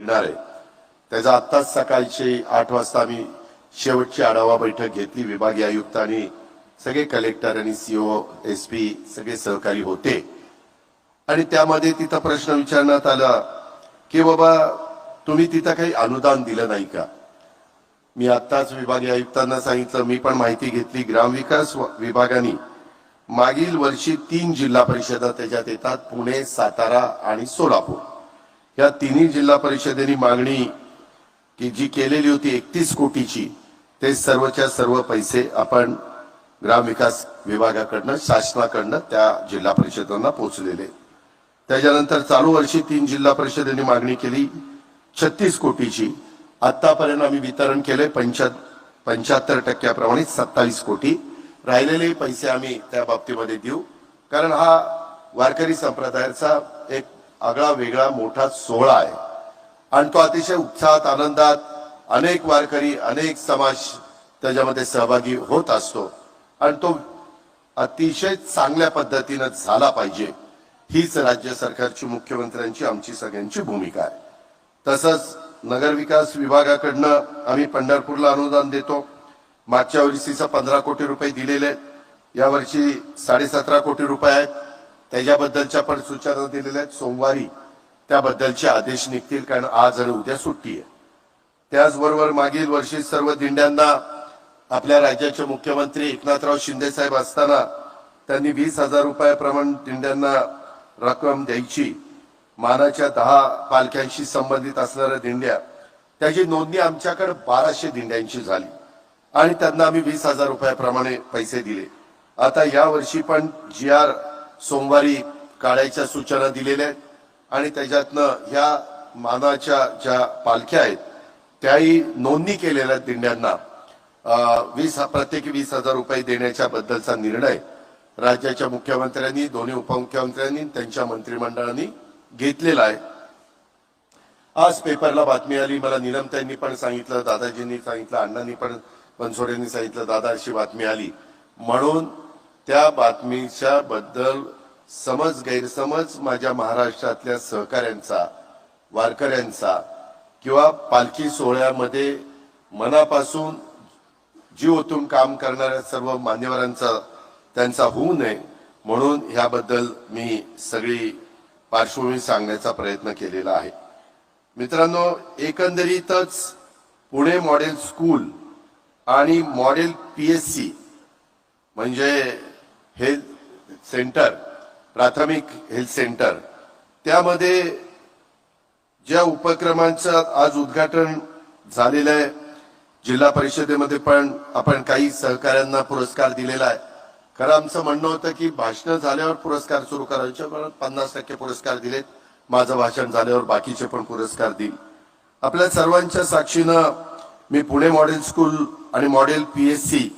येणार आहे. त्याचा आत्ताच सकाळची आठ वाजता आम्ही शेवटची आढावा बैठक घेतली. विभागीय आयुक्तांनी सगळे कलेक्टर आणि सीओ एस पी सगळे सहकारी होते. आणि त्यामध्ये तिथं प्रश्न विचारण्यात आला की बाबा तुम्ही तिथं काही अनुदान दिलं नाही का? मी आत्ताच विभागीय आयुक्तांना सांगितलं मी पण माहिती घेतली. ग्रामविकास विभागाने मागील वर्षी तीन जिल्हा परिषदा त्याच्यात येतात पुणे सातारा आणि सोलापूर. या तिन्ही जिल्हा परिषदेनी मागणी की जी केलेली होती एकतीस कोटीची ते सर्वच्या सर्व पैसे आपण ग्रामविकास विभागाकडनं शासनाकडनं त्या जिल्हा परिषदांना पोहोचलेले. त्याच्यानंतर चालू वर्षी तीन जिल्हा परिषदेने मागणी केली छत्तीस कोटीची. आतापर्यंत आम्ही वितरण केले पंचा पंच्याहत्तर टक्क्याप्रमाणे सत्तावीस कोटी. राहिलेले पैसे आम्ही त्या बाबतीमध्ये देऊ. कारण हा वारकरी संप्रदायाचा एक आगळा वेगळा मोठा सोहळा आहे. आणि तो अतिशय उत्साहात आनंदात अनेक वारकरी अनेक समाज त्याच्यामध्ये सहभागी होत असतो. आणि तो अतिशय चांगल्या पद्धतीनं झाला पाहिजे. हीच राज्य सरकारची मुख्यमंत्र्यांची आमची सगळ्यांची भूमिका आहे. तसंच नगरविकास विभागाकडनं आम्ही पंढरपूरला अनुदान देतो. मागच्या वर्षीचं पंधरा कोटी रुपये दिलेले. यावर्षी साडेसतरा कोटी रुपये आहेत. त्याच्याबद्दलच्या पण सूचना दिलेल्या आहेत. सोमवारी त्याबद्दलचे आदेश निघतील कारण आज आणि उद्या सुट्टी आहे. त्याचबरोबर मागील वर्षी सर्व दिंड्यांना आपल्या राज्याचे मुख्यमंत्री एकनाथराव शिंदे साहेब असताना त्यांनी वीस हजार रुपयाप्रमाणे दिंड्यांना रक्कम द्यायची मानाच्या दहा पालख्यांशी संबंधित असणाऱ्या दिंड्या त्याची नोंदणी आमच्याकडे बाराशे दिंड्यांची झाली. आणि त्यांना आम्ही वीस हजार रुपयाप्रमाणे पैसे दिले. आता या वर्षी पण जी आर सोमवारी काढायच्या सूचना दिलेल्या आहेत. आणि त्याच्यातनं ह्या मानाच्या ज्या पालख्या आहेत त्याही नोंदणी केलेल्या दिंड्यांना. वीस प्रत्येकी वीस हजार रुपये देण्याच्या बद्दलचा निर्णय राज्याच्या मुख्यमंत्र्यांनी दोन्ही उपमुख्यमंत्र्यांनी त्यांच्या मंत्रिमंडळाने घेतलेला आहे. आज पेपरला बातमी आली मला निलमताईंनी पण सांगितलं दादाजींनी सांगितलं अण्णांनी पण बनसोडेंनी सांगितलं दादा अशी बातमी आली. म्हणून त्या बातमीच्या बद्दल समज गैरसमज माझ्या महाराष्ट्रातल्या सहकाऱ्यांचा वारकऱ्यांचा किंवा पालखी सोहळ्यामध्ये मनापासून जीव ओतून काम करणाऱ्या सर्व मान्यवरांचा त्यांचा होऊ नये म्हणून ह्याबद्दल मी सगळी पार्श्वभूमी सांगण्याचा प्रयत्न केलेला आहे. मित्रांनो एकंदरीतच पुणे मॉडेल स्कूल आणि मॉडेल पी एस सी म्हणजे हेल्थ सेंटर प्राथमिक हेल्थ सेंटर. त्यामध्ये ज्या उपक्रमांचं आज उद्घाटन झालेलं आहे जिल्हा परिषदेमध्ये पण आपण काही सहकाऱ्यांना पुरस्कार दिलेला आहे. खरं आमचं म्हणणं होतं की भाषण झाल्यावर पुरस्कार सुरू करायचे पण पन्नास टक्के पुरस्कार दिलेत. माझं भाषण झाल्यावर बाकीचे पण पुरस्कार देईल. आपल्या सर्वांच्या साक्षीनं मी पुणे मॉडेल स्कूल आणि मॉडेल पी एस सी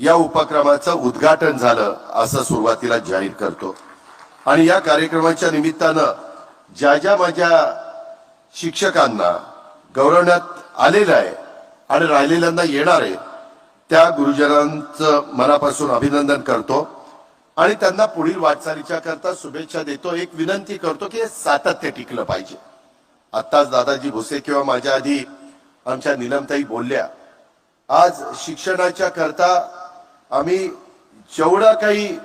या उपक्रमाचं उद्घाटन झालं असं सुरुवातीला जाहीर करतो. आणि या कार्यक्रमाच्या निमित्तानं ज्या ज्या माझ्या शिक्षकांना गौरवण्यात आलेलं आहे आणि राहिलेल्यांना येणार आहे त्या गुरुजनांचं मनापासून अभिनंदन करतो. आणि त्यांना पुढील वाटचालीच्या करता शुभेच्छा देतो. एक विनंती करतो की हे सातत्य टिकलं पाहिजे. आत्ताच दादाजी भुसे किंवा माझ्या आधी आमच्या निलमताई बोलल्या आज शिक्षणाच्या करता आम्ही जेवढं काही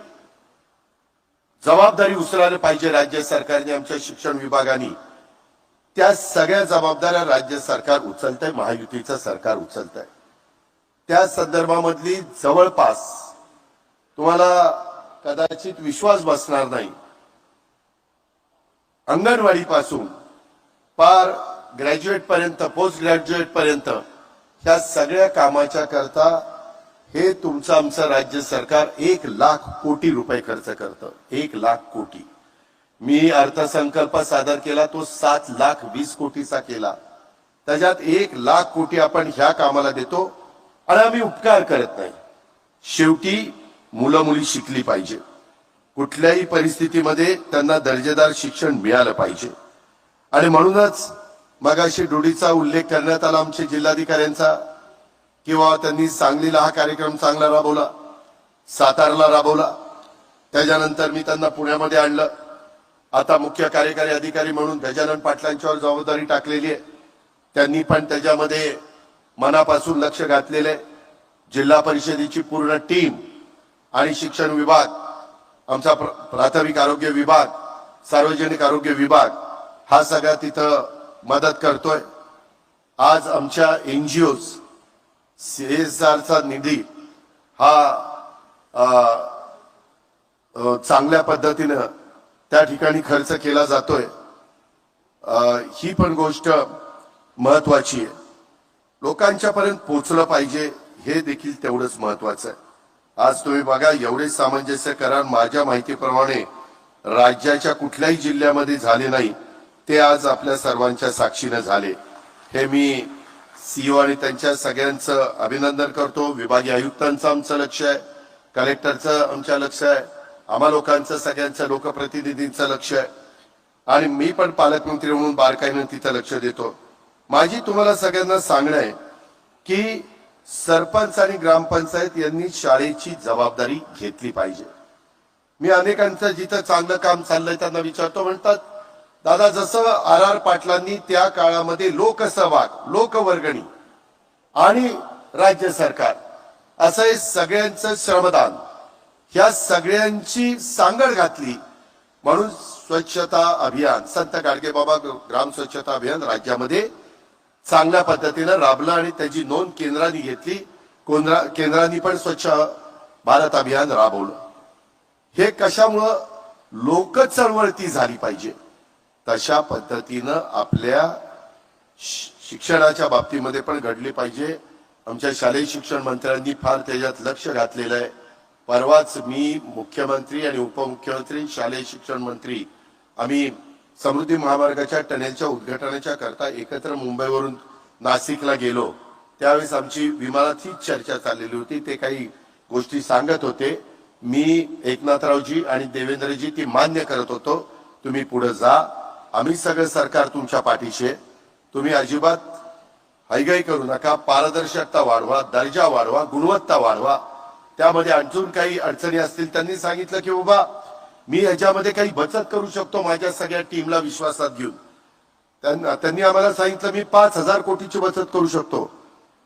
जबाबदारी उचलायला पाहिजे राज्य सरकारने आमच्या शिक्षण विभागाने त्या सगळ्या जबाबदाऱ्या राज्य सरकार उचलत आहे महायुतीचं सरकार उचलत आहे त्या संदर्भामधली जवळपास तुम्हाला कदाचित विश्वास बसणार नाही. अंगणवाडी पासून पार ग्रॅज्युएट पर्यंत पोस्ट ग्रॅज्युएट पर्यंत ह्या सगळ्या कामाच्या करता हे तुमचं आमचं राज्य सरकार एक लाख कोटी रुपये खर्च करतं. एक लाख कोटी. मी अर्थसंकल्प सादर केला तो सात लाख वीस कोटीचा केला. त्याच्यात एक लाख कोटी आपण ह्या कामाला देतो आणि आम्ही उपकार करत नाही. शेवटी मुलं मुली शिकली पाहिजे. कुठल्याही परिस्थितीमध्ये त्यांना दर्जेदार शिक्षण मिळालं पाहिजे. आणि म्हणूनच मगाशी डोडीचा उल्लेख करण्यात आला आमच्या जिल्हाधिकाऱ्यांचा. किंवा त्यांनी सांगलीला हा कार्यक्रम चांगला राबवला सातारला राबवला त्याच्यानंतर मी त्यांना पुण्यामध्ये आणलं. आता मुख्य कार्यकारी अधिकारी म्हणून गजानन पाटलांच्यावर जबाबदारी टाकलेली आहे. त्यांनी पण त्याच्यामध्ये मनापासून लक्ष घातलेलं आहे. जिल्हा परिषदेची पूर्ण टीम आणि शिक्षण विभाग आमचा प्र- प्राथमिक आरोग्य विभाग सार्वजनिक आरोग्य विभाग हा सगळा तिथं मदत करतोय. आज आमच्या एनजीओ सीएसआरचा निधी हा चांगल्या पद्धतीनं त्या ठिकाणी खर्च केला जातोय. ही पण गोष्ट महत्वाची आहे. लोकांच्या पर्यंत पाहिजे हे देखील तेवढंच महत्वाचं आहे. आज तुम्ही बघा एवढे सामंजस्य करार माझ्या माहितीप्रमाणे राज्याच्या कुठल्याही जिल्ह्यामध्ये झाले नाही. ते आज आपल्या सर्वांच्या साक्षीनं झाले. हे मी सीओ आणि त्यांच्या सगळ्यांचं अभिनंदन करतो. विभागीय आयुक्तांचं आमचं लक्ष आहे. कलेक्टरचं आमच्या लक्ष आहे. आम्हा लोकांचं सगळ्यांचं लोकप्रतिनिधींचं लक्ष आहे. आणि मी पण पालकमंत्री म्हणून बारकाईनं तिथं लक्ष देतो. माझी तुम्हाला सगळ्यांना सांगणं आहे की सरपंच आणि ग्रामपंचायत यांनी शाळेची जबाबदारी घेतली पाहिजे. मी अनेकांचं जिथं चांगलं काम चाललंय त्यांना विचारतो. म्हणतात दादा जसं आर आर पाटलांनी त्या काळामध्ये लोकसहभाग लोकवर्गणी आणि राज्य सरकार असं हे सगळ्यांचं श्रमदान ह्या सगळ्यांची सांगड घातली म्हणून स्वच्छता अभियान संत गाडगेबाबा ग्राम स्वच्छता अभियान राज्यामध्ये चांगल्या पद्धतीनं राबलं आणि त्याची नोंद केंद्राने घेतली. कोंद्रा- केंद्राने पण स्वच्छ भारत अभियान राबवलं. हे कशामुळं लोक चळवळती झाली पाहिजे? तशा पद्धतीनं आपल्या शि- शिक्षणाच्या बाबतीमध्ये पण घडली पाहिजे. आमच्या शालेय शिक्षण मंत्र्यांनी फार त्याच्यात लक्ष घातलेलं आहे. परवाच मी मुख्यमंत्री आणि उपमुख्यमंत्री शालेय शिक्षण मंत्री आम्ही समृद्धी महामार्गाच्या टनेलच्या उद्घाटनाच्या करता एकत्र मुंबईवरून नाशिकला गेलो. त्यावेळेस आमची विमानात हीच चर्चा चाललेली होती. ते काही गोष्टी सांगत होते. मी एकनाथरावजी आणि देवेंद्रजी ती मान्य करत होतो. तुम्ही पुढे जा. आम्ही सगळं सरकार तुमच्या पाठीशी आहे. तुम्ही अजिबात हैगाई करू नका. पारदर्शकता वाढवा दर्जा वाढवा गुणवत्ता वाढवा. त्यामध्ये अजून काही अडचणी असतील त्यांनी सांगितलं की बाबा मी याच्यामध्ये काही बचत करू शकतो माझ्या सगळ्या टीमला विश्वासात घेऊन. त्यांना त्यांनी आम्हाला सांगितलं मी पाच हजार कोटीची बचत करू शकतो.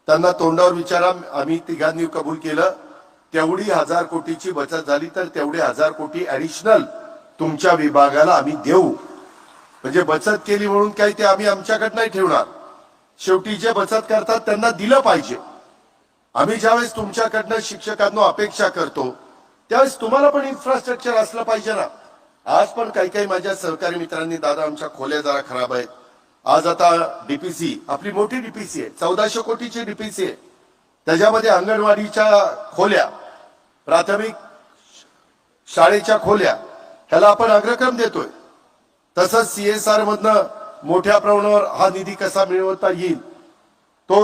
त्यांना तोंडावर विचारा आम्ही तिघांनी कबूल केलं. तेवढी हजार कोटीची बचत झाली तर तेवढे हजार कोटी ऍडिशनल तुमच्या विभागाला आम्ही देऊ. म्हणजे बचत केली म्हणून काही ते आम्ही आमच्याकडे नाही ठेवणार. शेवटी जे बचत करतात त्यांना दिलं पाहिजे. आम्ही ज्यावेळेस तुमच्याकडनं शिक्षकांना अपेक्षा करतो त्यावेळेस तुम्हाला पण इन्फ्रास्ट्रक्चर असलं पाहिजे ना. आज पण काही काही माझ्या सहकारी मित्रांनी दादा आमच्या खोल्या जरा खराब आहेत. आज आता डीपीसी आपली मोठी डीपीसी आहे. चौदाशे कोटीची डीपीसी आहे. त्याच्यामध्ये अंगणवाडीच्या खोल्या प्राथमिक शाळेच्या खोल्या ह्याला आपण अग्रक्रम देतोय. तसंच सी एस मधनं मोठ्या प्रमाणावर हा निधी कसा मिळवता येईल तो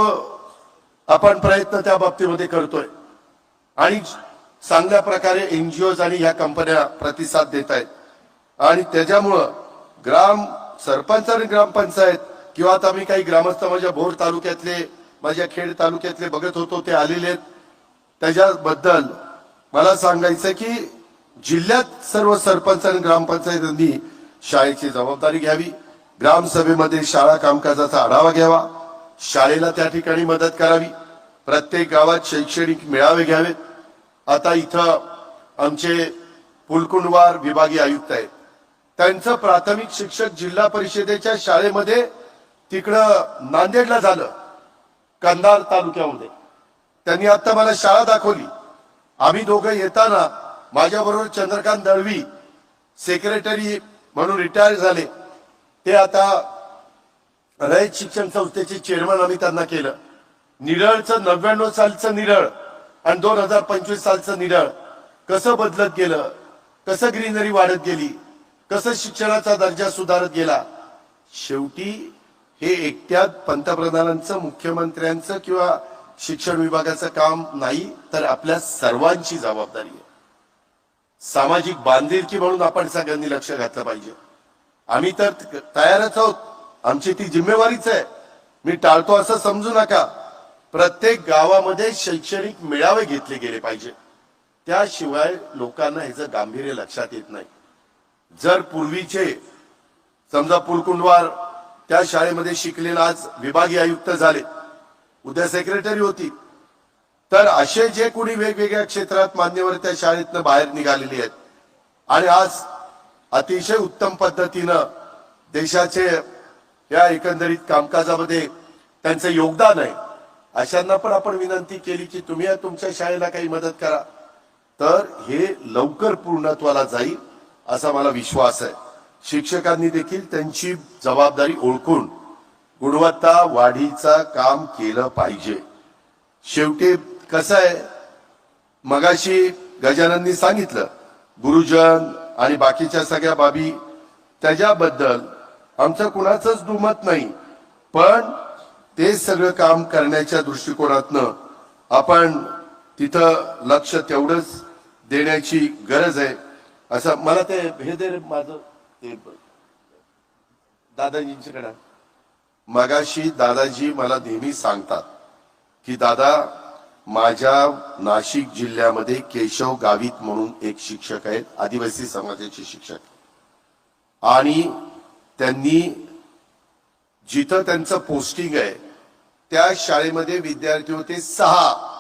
आपण प्रयत्न त्या बाबतीमध्ये करतोय. आणि चांगल्या प्रकारे एनजीओ आणि ह्या कंपन्या प्रतिसाद देत आहेत आणि त्याच्यामुळं ग्राम सरपंच आणि ग्रामपंचायत किंवा आता मी काही ग्रामस्थ माझ्या भोर तालुक्यातले माझ्या खेड तालुक्यातले बघत होतो ते आलेले आहेत. त्याच्याबद्दल मला सांगायचं की जिल्ह्यात सर्व सरपंच आणि ग्रामपंचायतींनी शाळेची जबाबदारी घ्यावी. ग्रामसभेमध्ये शाळा कामकाजाचा आढावा घ्यावा. शाळेला त्या ठिकाणी मदत करावी. प्रत्येक गावात शैक्षणिक मेळावे घ्यावेत. आता इथं आमचे पुलकुंडवार विभागीय आयुक्त आहेत. त्यांचं प्राथमिक शिक्षक जिल्हा परिषदेच्या शाळेमध्ये तिकडं नांदेडला झालं कंधार तालुक्यामध्ये. त्यांनी आता मला शाळा दाखवली. आम्ही दोघं येताना माझ्याबरोबर चंद्रकांत दळवी सेक्रेटरी म्हणून रिटायर झाले. ते आता रयत शिक्षण संस्थेचे चेअरमन आम्ही त्यांना केलं. निरळचं नव्याण्णव सालचं निरळ आणि दोन हजार पंचवीस सालचं निरळ कसं बदलत गेलं? कसं ग्रीनरी वाढत गेली? कसं शिक्षणाचा दर्जा सुधारत गेला? शेवटी हे एकट्यात पंतप्रधानांचं मुख्यमंत्र्यांचं किंवा शिक्षण विभागाचं काम नाही तर आपल्या सर्वांची जबाबदारी आहे. सामाजिक बांधिलकी म्हणून आपण सगळ्यांनी लक्ष घातलं पाहिजे. आम्ही तर तयारच आहोत. आमची ती जिम्मेवारीच आहे. मी टाळतो असं समजू नका. प्रत्येक गावामध्ये शैक्षणिक मेळावे घेतले गेले पाहिजे. त्याशिवाय लोकांना ह्याचं गांभीर्य लक्षात येत नाही. जर पूर्वीचे समजा पुलकुंडवार त्या शाळेमध्ये शिकलेला आज विभागीय आयुक्त झाले. उद्या सेक्रेटरी होती तर असे जे कोणी वेगवेगळ्या क्षेत्रात मान्यवर त्या शाळेतनं बाहेर निघालेली आहेत. आणि आज अतिशय उत्तम पद्धतीनं देशाचे या एकंदरीत कामकाजामध्ये त्यांचं योगदान आहे. अशांना पण आपण विनंती केली की तुम्ही तुमच्या शाळेला काही मदत करा. तर हे लवकर पूर्णत्वाला जाईल असा मला विश्वास आहे. शिक्षकांनी देखील त्यांची जबाबदारी ओळखून गुणवत्ता वाढीचा काम केलं पाहिजे. शेवटी कसं आहे? मगाशी गजानननी सांगितलं गुरुजन आणि बाकीच्या सगळ्या बाबी त्याच्याबद्दल आमचं कुणाचंच दुमत नाही. पण ते सगळं काम करण्याच्या दृष्टिकोनातनं आपण तिथं लक्ष तेवढंच देण्याची गरज आहे. असं मला ते हे दे माझं ते दादाजींच्याकडे मगाशी दादाजी मला नेहमी सांगतात की दादा माझ्या नाशिक जिल्ह्यामध्ये केशव गावित म्हणून एक शिक्षक आहेत आदिवासी समाजाचे शिक्षक. आणि त्यांनी जिथं त्यांचं पोस्टिंग आहे त्या शाळेमध्ये विद्यार्थी होते सहा.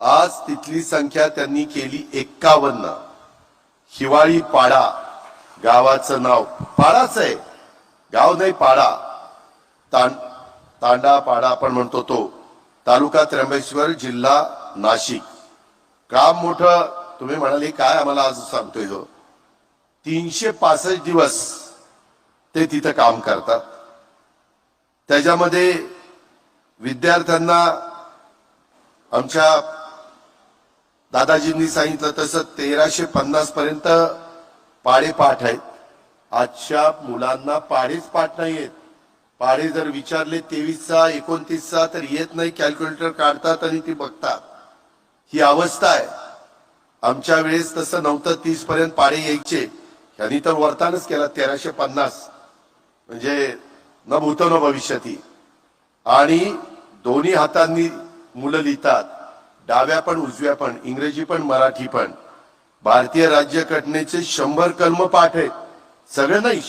आज तिथली संख्या त्यांनी केली एक्कावन्न. हिवाळी पाडा गावाचं नाव. पाडाच आहे. गाव नाही पाडा. तां तांडा पाडा आपण म्हणतो तो. तालुका त्र्यंबेश्वर जिल्हा नाशिक. काम मोठं तुम्ही म्हणाले काय आम्हाला आज सांगतोय हो? तीनशे पासष्ट दिवस ते तिथं काम करतात. त्याच्यामध्ये विद्यार्थ्यांना आमच्या दादाजींनी सांगितलं तसं तेराशे पन्नास पर्यंत पाडेपाठ आहेत. आजच्या मुलांना पाडेच पाठ नाही आहेत. पाडे जर विचारले तेवीसचा एकोणतीसचा तर येत नाही कॅल्क्युलेटर काढतात आणि ती बघतात. ही अवस्था आहे. आमच्या वेळेस तसं नव्हतं तीस पर्यंत पाडे यायचे. ह्यांनी तर वर्तानच केला तेराशे पन्नास. म्हणजे न भूतो न भविष्यती. आणि दोन्ही हातांनी मुलं लिहितात. डाव्या पण उजव्या पण इंग्रजी पण मराठी पण. भारतीय राज्यघटनेचे शंभर कलम पाठ आहेत. सगळे नाही